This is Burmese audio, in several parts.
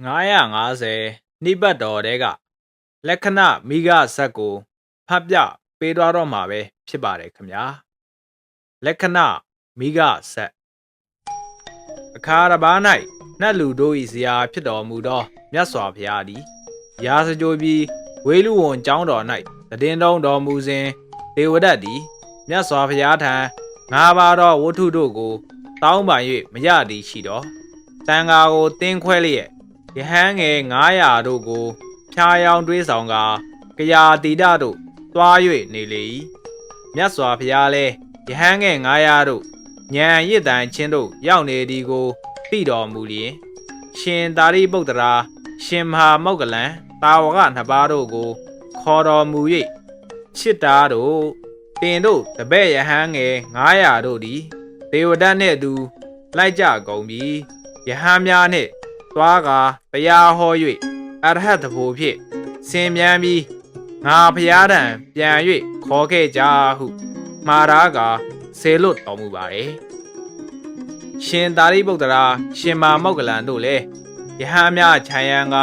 950နိပတ်တော်တဲကလက္ခဏမိဂဇက်ကိုဖတ်ပြပေးသွားတော့မှာပဲဖြစ်ပါတယ်ခင်ဗျာလက္ခဏမိဂဇက်အခါတစ်ပါး၌နတ်လူတို့၏ဇရာဖြစ်တော်မူသောမြတ်စွာဘုရားသည်ရာဇကြိုပြီးဝေလူဝန်ကျောင်းတော်၌တည်င်းတော်တော်မူစဉ်ဒေဝဒတ်သည်မြတ်စွာဘုရားထံငါးပါးသောဝတ္ထုတို့ကို တောင်းပန်၍မရသည်ရှိတော်တန်ဃာကိုတင်းခွဲလျက် ယဟန်ငယ်900တို့ကိုဖြားယောင်တွေးဆောင်ကကရာတိဒတို့တွား၍နေလေ၏မြတ်စွာဘုရားလည်းယဟန်ငယ်900တို့ညံရစ်တန်ချင်းတို့ရောက်နေသည်ကိုသိတော်မူလျင်ရှင်သာရိပုတ္တရာရှင်မဟာမောက္ကလန်တာဝကနှစ်ပါးတို့ကို ခေါ်တော်မူ၍ချစ်တာတို့တင်တို့တပည့်ယဟန်ငယ်900တို့သည်ဒေဝဒတ်နှင့်အတူလိုက်ကြကုန်ပြီယဟန်များနှင့် သွားကာတရားဟော၍အရဟတဘူဖြင့်ဆင်မြန်းပြီးငါဖျားတံပြန်၍ခေါ်ခဲ့ကြဟုမှားရာကဆေလွတ်တော်မူပါ၏ရှင်သာရိပုတ္တရာရှင်မာမောက္ကလန်တို့လည်းယဟန်များခြံရန်က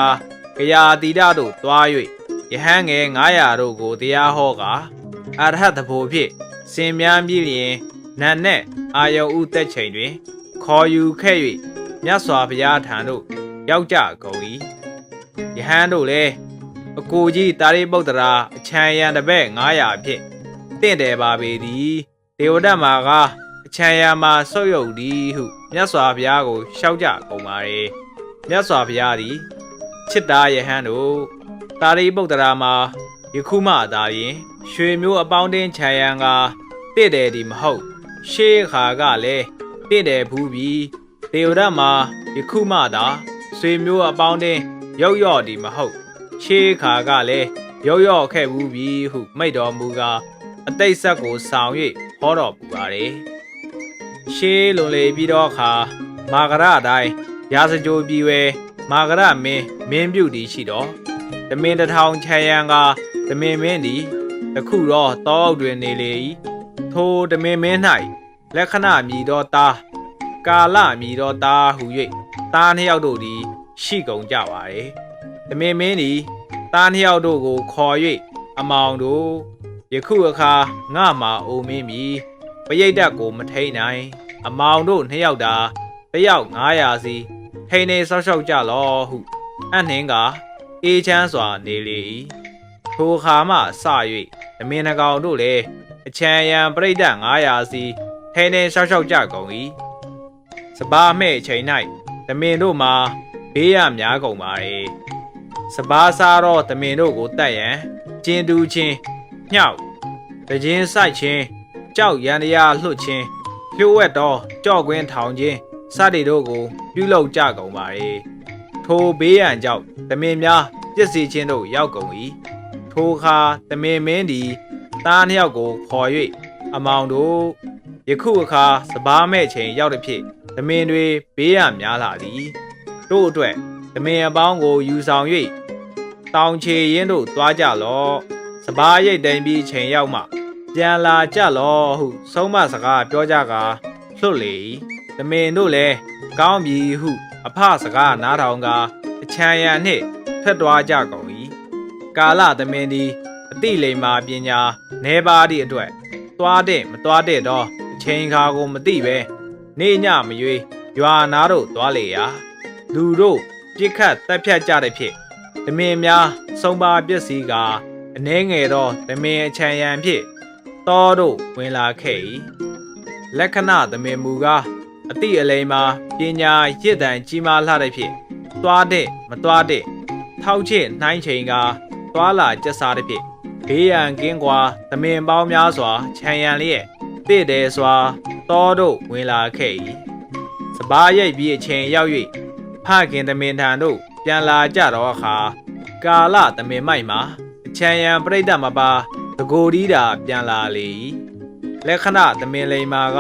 ကရာတိဒတို့သွား၍ယဟန်ငယ်900တို့ကိုတရားဟောကအရဟတဘူဖြင့်ဆင်မြန်းပြီးလျင်နတ်နဲ့အာယုံဥသက်ချိန်တွင် ခေါ်ယူခဲ့၍မြတ်စွာဘုရားထံသို့ ရောက်ကြကုန်၏ယဟန်တို့လည်းအကိုကြီးတာရိပုတ္တရာအချံရံတစ်ဘက်900ဖြင့်တင့်တယ်ပါပေသည်ဒေဝဒတ်မာကအချံရံမှာဆုတ်ယုတ်သည်ဟုမြတ်စွာဘုရားကိုရှောက်ကြကုန်ပါれမြတ်စွာဘုရားသည်ချစ်တာယဟန်တို့တာရိပုတ္တရာမှာယခုမှသာရင်ရွှေမျိုးအပေါင်းတင်းခြံရံကတင့်တယ်ဒီမဟုတ် ရှေးခါကလည်းတင့်တယ်ဘူးပြီးဒေဝဒတ်မှာယခုမှသာ ဆွေမျိုးအပေါင်းတင်းရောက်ရော့ဒီမဟုတ်ရှေးခါကလည်းရောက်ရော့ခဲ့ဘူးပြီဟုမိတ်တော်မူကားအတိတ်ဆက်ကိုဆောင်၍ဟောတော်မူပါれရှေးလွန်လေပြီးတော့ခါမာဂရအတိုင်းရာဇကြိုပြည်ဝဲမာဂရမင်းမင်းပြုတ်ဒီရှိတော်တမင်တထောင်ခြံရန်ကတမင်မင်းသည်တခုတော့တောအုပ်တွင်နေလေ၏ထိုတမင်မင်း၌လက္ခဏာမြည်သောသား ကာလမြည်သောသားဟု၍သားနှစ်ယောက်တို့သည်ရှိကုန်ကြပါれ။တမင်မင်းသည်သားနှစ်ယောက်တို့ကိုခေါ်၍အမောင်တို့ယခုအခါငါမှာအိုမင်းမီပရိတ်တက်ကိုမထိန်နိုင်အမောင်တို့နှစ်ယောက်သာတယောက်900စီထိန်နေဆောက်ရှောက်ကြလောဟုအနှင်းကအေးချမ်းစွာနေလေ၏ထိုအခါမှစ၍တမင်နှကောင်တို့လည်းအချံရံပရိတ်တက်900စီထိန်နေဆောက်ရှောက်ကြကုန်၏ စပါးမဲ့ချိန်၌တမင်တို့မှာဘေးရများကုန်ပါလေစပါးစားတော့တမင်တို့ကိုတတ်ရန်ကျင်းတူးချင်းညှောက်တခြင်းဆိုင်ချင်းကြောက်ရန်တရားလှုပ်ချင်းလျှို့ဝှက်တော့ကြော့ကွင်းထောင်ချင်းစတဲ့တို့ကို ပြုလုပ်ကြကုန်ပါလေထိုဘေးရန်ကြောင့်တမင်များပြစ်စီချင်းတို့ရောက်ကုန်၏ထိုအခါတမင်မင်းသည်သားနှစ်ယောက်ကိုခေါ်၍အမောင်တို့ယခုအခါစပားမဲ့ချိန်ရောက်သည်ဖြင့် သမင်တွေဘေးရများလာသည်တို့အတွက်သမင်အပေါင်းကိုယူဆောင်၍တောင်ချေရင်တို့သွားကြလော့စပားရိတ်တိမ်ပြီးချိန်ရောက်မှပြန်လာကြလော့ဟုဆုံးမစကားပြောကြကာလွတ်လေ၏သမင်တို့လည်းကောင်းပြီဟု အဖစကားနားထောင်ကာအချံရံနှင့်ထွက်သွားကြကုန်၏ကာလသမင်သည်အတိလိမ္မာပညာနေပါသည့်အတွက်သွားတဲ့မသွားတဲ့တော့အချိန်ခါကိုမသိပဲ နေညမရွေးရွာနာတို့သွားလေရာလူတို့ပြစ်ခတ်တက်ဖြတ်ကြတဲ့ဖြစ်တမင်များစုံပါပစ္စည်းကအနှဲငယ်သောတမင်အချံရံဖြစ်တောတို့ဝင်လာခဲ့၏လက္ခဏာတမင်မူကားအတိအလိမ္မာပညာရစ်တန်ကြီးမားလှတဲ့ဖြစ်သွားတဲ့မသွားတဲ့ထောက်ချစ်နှိုင်းချိန်ကသွားလာကြက်စားတဲ့ဖြစ်ဘေးရန်ကင်းကွာသမင်ပေါင်းများစွာခြံရံလျက်တည်တယ်စွာ တောတို့ဝင်လာခဲ့၏စပားရိပ်ပြီးအချိန်ရောက်၍ဖခင်သမင်ထံသို့ပြန်လာကြတော့အခါကာလသမင်မိုက်မှာအချံရံပြိတ္တမပါတကိုဒီတာပြန်လာလေ၏လက္ခဏသမင်လိမ္မာက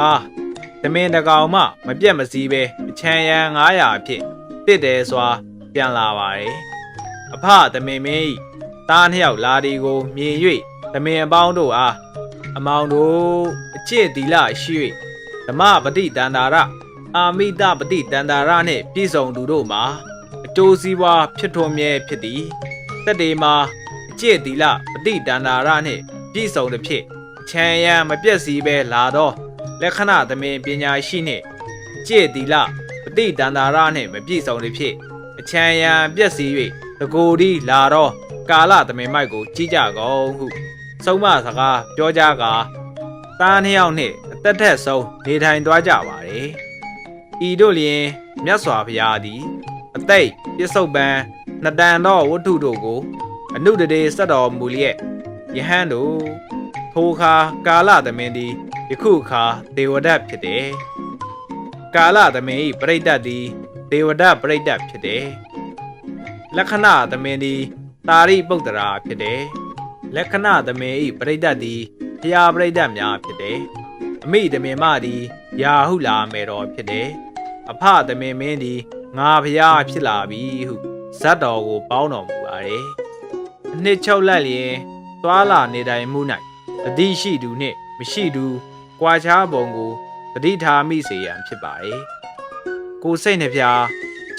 သမင်တကောင်မှမပြတ်မစည်းပဲအချံရံ900ဖြစ်တည်တယ်စွာပြန်လာပါれအဖသမင်မင်း၏တားနှစ်ယောက်လာဒီကိုမြင်၍သမင်အပေါင်းတို့အားအမောင်တို့အကျင့်သီလရှိ၍ ဓမ္မပฏิတန္တာရအာမိတပฏิတန္တာရနှင့်ပြည့်စုံသူတို့မှာ အကျိုးစီးပွားဖြစ်ထွန်းမြဲဖြစ်သည်တက်တေမှာအကျင့်သီလပฏิတန္တာရနှင့်ပြည့်စုံသည်ဖြင့်ချမ်းရန်မပြည့်စည်ပဲလာသောလက္ခဏာသမင်ပညာရှိနှင့်အကျင့်သီလပฏิတန္တာရနှင့်မပြည့်စုံသည်ဖြင့်အချမ်းရန်ပြည့်စည်၍တကိုယ်ဒီလာသောကာလသမင်မိုက်ကိုကြီးကြကုန်ဟုဆုံးမစကားပြောကြကာသားနှစ်ယောက်နှင့် အသက်ထက်ဆုံးနေထိုင်သွားကြပါれဤတို့လျင်မြတ်စွာဘုရားသည် အသိတ်ပြစ္ဆုတ်ပံနှစ်တန်သောဝတ္ထုတို့ကို အနုတရေဆက်တော်မူလျက်ယဟန်တို့ထိုအခါကာလသမင်းသည်ယခုအခါဒေဝဒတ်ဖြစ်တယ်ကာလသမင်း၏ပြိဋ္ဌတ်သည်ဒေဝဒတ်ပြိဋ္ဌတ်ဖြစ်တယ်လက္ခဏာသမင်းသည်တာရိပုတ္တရာဖြစ်တယ်လက္ခဏာသမင်း၏ပြိဋ္ဌတ်သည်ဘုရားပြိဋ္ဌတ်များဖြစ်တယ် အမိသမင်မသည်ယာဟုလာမေတော်ဖြစ်တယ်အဖသမင်မင်းသည်ငါဖျားဖြစ်လာပြီဟုဇတ်တော်ကိုပေါင်းတော်မူပါတယ်။အနှစ်ချုပ်လက်လျင်သွာလာနေတိုင်မှု၌တတိရှိသူနှင့်မရှိသူကြွာချားပုံကိုတတိထားမိစေရန်ဖြစ်ပါတယ်။ကိုယ်စိတ်နှဖျား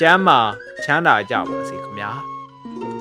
ကျမ်းမာချမ်းသာကြပါစေခင်ဗျာ။